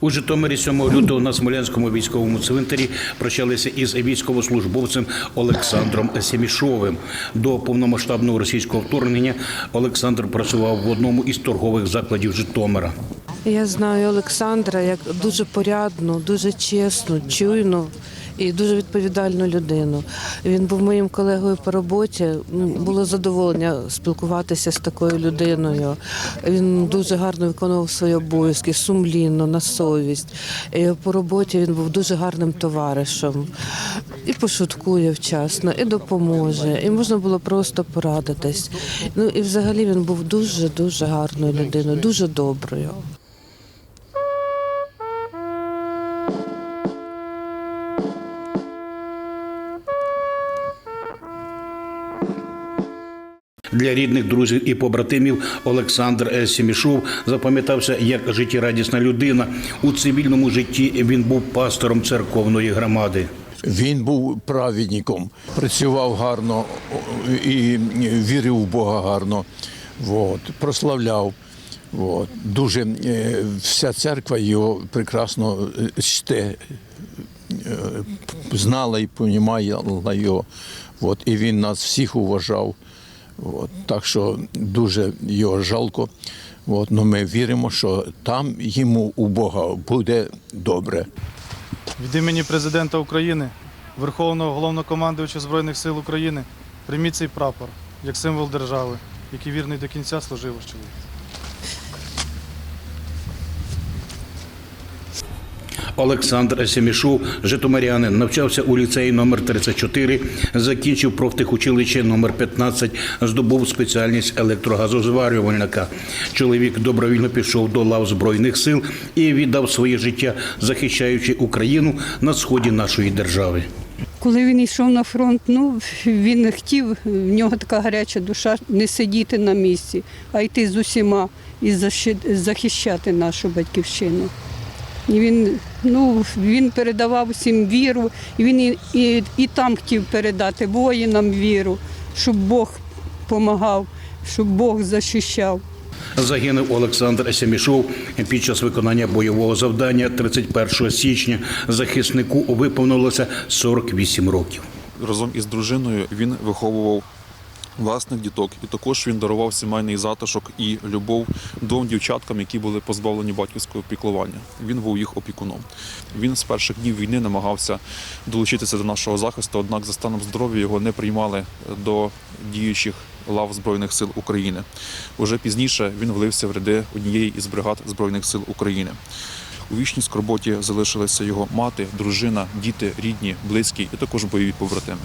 У Житомирі 7 лютого на Смолянському військовому цвинтарі прощалися із військовослужбовцем Олександром Семішовим. До повномасштабного російського вторгнення Олександр працював в одному із торгових закладів Житомира. Я знаю Олександра як дуже порядну, дуже чесну, чуйну і дуже відповідальну людину. Він був моїм колегою по роботі. Було задоволення спілкуватися з такою людиною. Він дуже гарно виконував свої обов'язки, сумлінно, на совість. І по роботі він був дуже гарним товаришем. І пошуткує вчасно, і допоможе. І можна було просто порадитись. Ну і взагалі він був дуже дуже гарною людиною, дуже доброю. Для рідних, друзів і побратимів Олександр. Семішов запам'ятався як життєрадісна людина. У цивільному житті він був пастором церковної громади. Він був праведником, працював гарно і вірив в Бога гарно. От, прославляв. От. Дуже е, вся церква його прекрасно е, чте, е, знала і понімала його. От. І він нас всіх уважав. От. Так що дуже його жалко. От. ну ми віримо, що там йому у Бога буде добре. Від імені президента України, Верховного головнокомандуюча Збройних сил України, прийміть цей прапор як символ держави, який вірний до кінця служив чоловік. Олександр Семішов, житомирянин, навчався у ліцеї номер 34, закінчив профтехучилище номер 15, здобув спеціальність електрогазозварювальника. Чоловік добровільно пішов до лав збройних сил і віддав своє життя, захищаючи Україну на сході нашої держави. Коли він йшов на фронт, ну він хотів, в нього така гаряча душа не сидіти на місці, а йти з усіма і захищати нашу батьківщину. І він, ну, він передавав всім віру, і він і, і, і там хотів передати воїнам віру, щоб Бог допомагав, щоб Бог захищав. Загинув Олександр Семішов під час виконання бойового завдання 31 січня. Захиснику виповнилося 48 років. разом із дружиною він виховував власних діток, і також він дарував сімейний затишок і любов двом дівчаткам, які були позбавлені батьківського піклування. Він був їх опікуном. Він з перших днів війни намагався долучитися до нашого захисту, однак за станом здоров'я його не приймали до діючих лав Збройних сил України. Уже пізніше він влився в ряди однієї із бригад Збройних сил України. У вічній скорботі залишилися його мати, дружина, діти, рідні, близькі і також бойові побратими.